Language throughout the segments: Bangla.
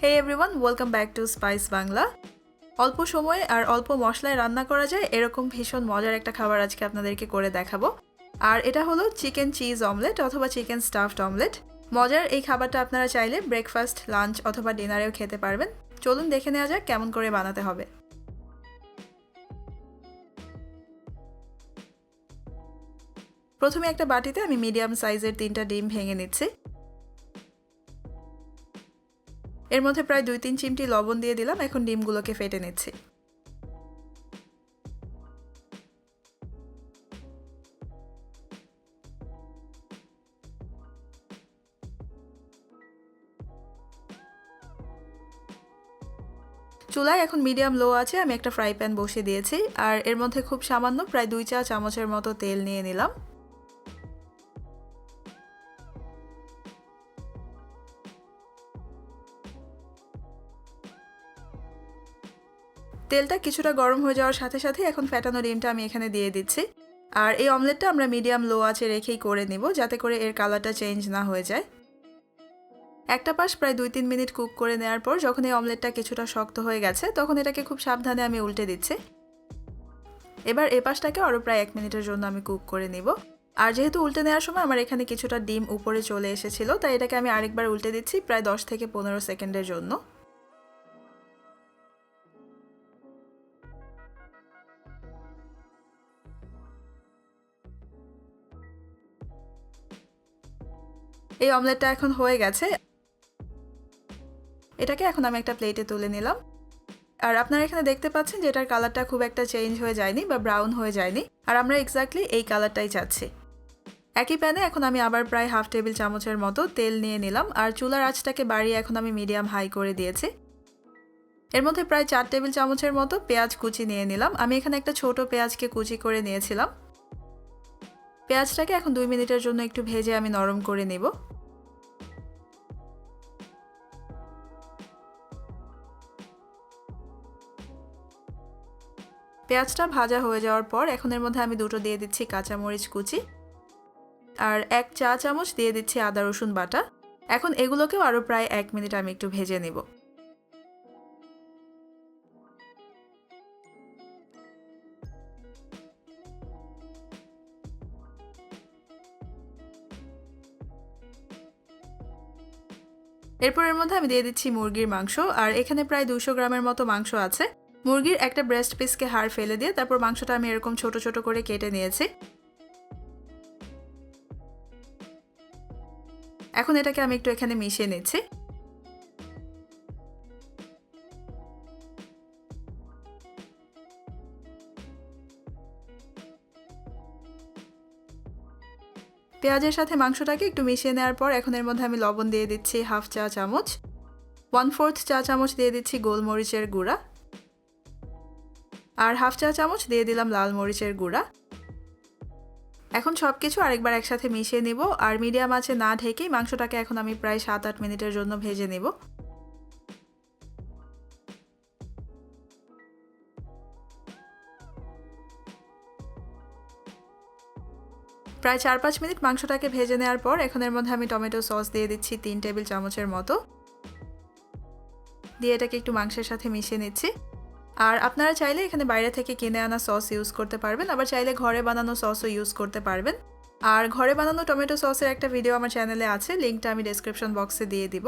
Hey everyone welcome back to spice Bangla অল্প সময়ে আর অল্প মশলায় রান্না করা যায়, এরকম ভীষণ মজার একটা খাবার আজকে আপনাদেরকে করে দেখাবো। আর এটা হলো চিকেন চিজ অমলেট অথবা চিকেন স্টাফড অমলেট। মজার এই খাবারটা আপনারা চাইলে ব্রেকফাস্ট, লাঞ্চ অথবা ডিনারেও খেতে পারবেন। চলুন দেখে নেওয়া যাক কেমন করে বানাতে হবে। প্রথমে একটা বাটিতে আমি মিডিয়াম সাইজের তিনটা ডিম ভেঙে নিচ্ছি। এর মধ্যে প্রায় দুই তিন চিমটি লবণ দিয়ে দিলাম, এখন ডিমগুলোকে ফেটে নিচ্ছি। চুলায় এখন মিডিয়াম লো আছে, আমি একটা ফ্রাই প্যান বসিয়ে দিয়েছি, আর এর মধ্যে খুব সামান্য প্রায় দুই চা চামচের মতো তেল নিয়ে নিলাম। তেলটা কিছুটা গরম হয়ে যাওয়ার সাথে সাথে এখন ফ্যাটানো ডিমটা আমি এখানে দিয়ে দিচ্ছি। আর এই অমলেটটা আমরা মিডিয়াম লো আছে রেখেই করে নিব যাতে করে এর কালারটা চেঞ্জ না হয়ে যায়। একটা পাশ প্রায় দুই তিন মিনিট কুক করে নেওয়ার পর যখন এই অমলেটটা কিছুটা শক্ত হয়ে গেছে তখন এটাকে খুব সাবধানে আমি উল্টে দিচ্ছি। এবার এ পাশটাকে আরও প্রায় এক মিনিটের জন্য আমি কুক করে নিব। আর যেহেতু উল্টে নেওয়ার সময় আমার এখানে কিছুটা ডিম উপরে চলে এসেছিল, তাই এটাকে আমি আরেকবার উল্টে দিচ্ছি প্রায় দশ থেকে পনেরো সেকেন্ডের জন্য। এই অমলেটটা এখন হয়ে গেছে। এটাকে এখন আমি একটা প্লেটে তুলে নিলাম। আর আপনারা এখানে দেখতে পাচ্ছেন যে এটার কালারটা খুব একটা চেঞ্জ হয়ে যায়নি বা ব্রাউন হয়ে যায়নি। আর আমরা এক্স্যাক্টলি এই কালারটাই চাচ্ছি। একই প্যানে এখন আমি আবার প্রায় হাফ টেবিল চামচের মতো তেল নিয়ে নিলাম। আর চুলার আঁচটাকে বাড়িয়ে এখন আমি মিডিয়াম হাই করে দিয়েছি। এর মধ্যে প্রায় চার টেবিল চামচের মতো পেঁয়াজ কুচি নিয়ে নিলাম। আমি এখানে একটা ছোট পেঁয়াজকে কুচি করে নিয়েছিলাম। পেঁয়াজটাকে এখন দুই মিনিটের জন্য একটু ভেজে আমি নরম করে নেব। পেঁয়াজটা ভাজা হয়ে যাওয়ার পর এখন এর মধ্যে আমি দুটো দিয়ে দিচ্ছি কাঁচামরিচ কুচি আর এক চা চামচ দিয়ে দিচ্ছি আদা, রসুন বাটা। এখন এগুলোকেও আরও প্রায় এক মিনিট আমি একটু ভেজে নেব। এরপর এর মধ্যে আমি দিয়ে দিচ্ছি মুরগির মাংস আর এখানে প্রায় দুশো গ্রামের মতো মাংস আছে। মুরগির একটা ব্রেস্ট পিসকে হাড় ফেলে দিয়ে তারপর মাংসটা আমি এরকম ছোট ছোট করে কেটে নিয়েছি। এখন এটাকে আমি একটু এখানে মিশিয়ে নিচ্ছি। পেঁয়াজের সাথে মাংসটাকে একটু মিশিয়ে নেওয়ার পর এখন এর মধ্যে আমি লবণ দিয়ে দিচ্ছি হাফ চা চামচ। ওয়ান ফোর্থ চা চামচ দিয়ে দিচ্ছি গোলমরিচের গুঁড়া। আর হাফ চা চামচ দিয়ে দিলাম লাল মরিচের গুঁড়া। এখন সব কিছু আরেকবার একসাথে মিশিয়ে নিব আর মিডিয়াম আছে না ঢেকেই মাংসটাকে এখন আমি প্রায় সাত আট মিনিটের জন্য ভেজে নেব। প্রায় চার পাঁচ মিনিট মাংসটাকে ভেজে নেওয়ার পর এখন এর মধ্যে আমি টমেটো সস দিয়ে দিচ্ছি তিন টেবিল চামচের মতো। দিয়ে এটাকে একটু মাংসের সাথে মিশিয়ে নিচ্ছি। আর আপনারা চাইলে এখানে বাইরে থেকে কিনে আনা সস ইউজ করতে পারবেন, আবার চাইলে ঘরে বানানো সসও ইউজ করতে পারবেন। আর ঘরে বানানো টমেটো সসের একটা ভিডিও আমার চ্যানেলে আছে লিঙ্কটা আমি ডেসক্রিপশন বক্সে দিয়ে দিব।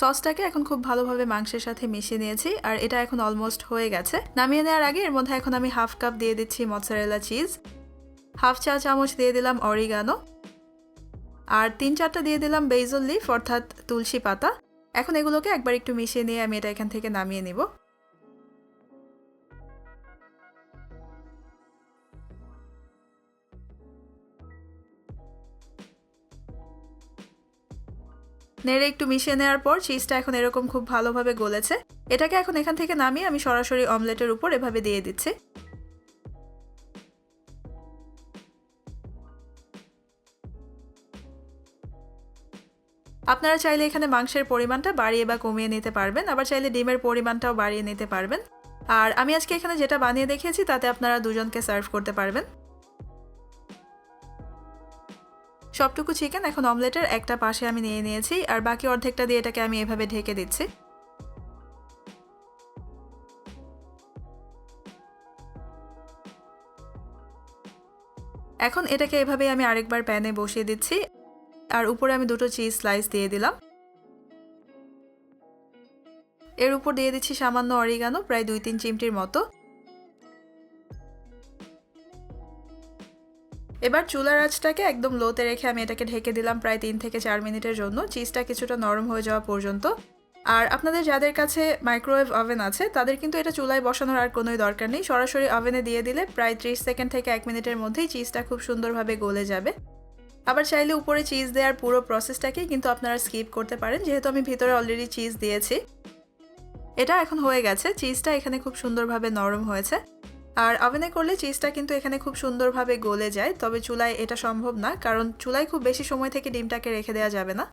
সসটাকে এখন খুব ভালোভাবে মাংসের সাথে মিশিয়ে নিয়েছি, আর এটা এখন অলমোস্ট হয়ে গেছে। নামিয়ে নেওয়ার আগে এর মধ্যে এখন আমি হাফ কাপ দিয়ে দিচ্ছি মৎসারেলা চিজ হাফ চা চামচ দিয়ে দিলাম অরিগানো আর তিন চারটা দিয়ে দিলাম বেইজল লিফ অর্থাৎ তুলসী পাতা। এখন এগুলোকে একবার একটু মিশিয়ে নিয়ে আমি এটা এখান থেকে নামিয়ে নিব। নেড়ে একটু মিশিয়ে নেওয়ার পর চিজটা এখন এরকম খুব ভালোভাবে গলেছে। এটাকে এখন এখান থেকে নামিয়ে আমি সরাসরি অমলেটের উপর এভাবে দিয়ে দিচ্ছি। আপনারা চাইলে এখানে মাংসের পরিমাণটা বাড়িয়ে বা কমিয়ে নিতে পারবেন, আবার চাইলে ডিমের পরিমাণটাও বাড়িয়ে নিতে পারবেন। আর আমি আজকে এখানে যেটা বানিয়ে দেখিয়েছি, তাতে আপনারা দুজনকে সার্ভ করতে পারবেন। সবটুকু চিকেন এখন অমলেটের একটা পাশে আমি নিয়ে নিয়েছি, আর বাকি অর্ধেকটা দিয়ে এটাকে আমি এভাবে ঢেকে দিচ্ছি। এখন এটাকে এভাবে আমি আরেকবার প্যানে বসিয়ে দিচ্ছি। আর উপরে আমি দুটো চিজ স্লাইস দিয়ে দিলাম। এর উপর দিয়ে দিচ্ছি সামান্য অরিগানো প্রায় দুই তিন চিমটির মতো। এবার চুলার আঁচটাকে একদম লোতে রেখে আমি এটাকে ঢেকে দিলাম প্রায় তিন থেকে চার মিনিটের জন্য। চিজটা কিছুটা নরম হয়ে যাওয়া পর্যন্ত। আর আপনাদের যাদের কাছে মাইক্রোওয়েভ ওভেন আছে, তাদের কিন্তু এটা চুলায় বসানোর আর কোনোই দরকার নেই। সরাসরি ওভেনে দিয়ে দিলে প্রায় ত্রিশ সেকেন্ড থেকে এক মিনিটের মধ্যেই চিজটা খুব সুন্দরভাবে গলে যাবে। আবার চাইলে উপরে চিজ দেওয়ার পুরো প্রসেসটাকেই কিন্তু আপনারা স্কিপ করতে পারেন, যেহেতু আমি ভিতরে অলরেডি চিজ দিয়েছি। এটা এখন হয়ে গেছে। চিজটা এখানে খুব সুন্দরভাবে নরম হয়েছে। আর ওভেনে করলে চিজটা কিন্তু এখানে খুব সুন্দরভাবে গলে যায়, তবে চুলায় এটা সম্ভব না, কারণ চুলায় খুব বেশি সময় থেকে ডিমটাকে রেখে দেওয়া যাবে না।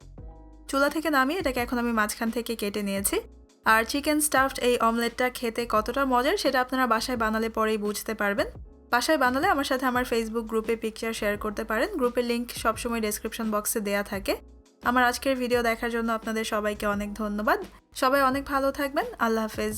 চুলা থেকে নামিয়ে এটাকে এখন আমি মাঝখান থেকে কেটে নিয়েছি। আর চিকেন স্টাফড এই অমলেটটা খেতে কতটা মজার, সেটা আপনারা বাসায় বানালে পরেই বুঝতে পারবেন। বাসায় বানালে আমার সাথে আমার ফেসবুক গ্রুপে পিকচার শেয়ার করতে পারেন। গ্রুপের লিঙ্ক সবসময় ডেসক্রিপশন বক্সে দেয়া থাকে। আমার আজকের ভিডিও দেখার জন্য আপনাদের সবাইকে অনেক ধন্যবাদ। সবাই অনেক ভালো থাকবেন। আল্লাহ হাফেজ।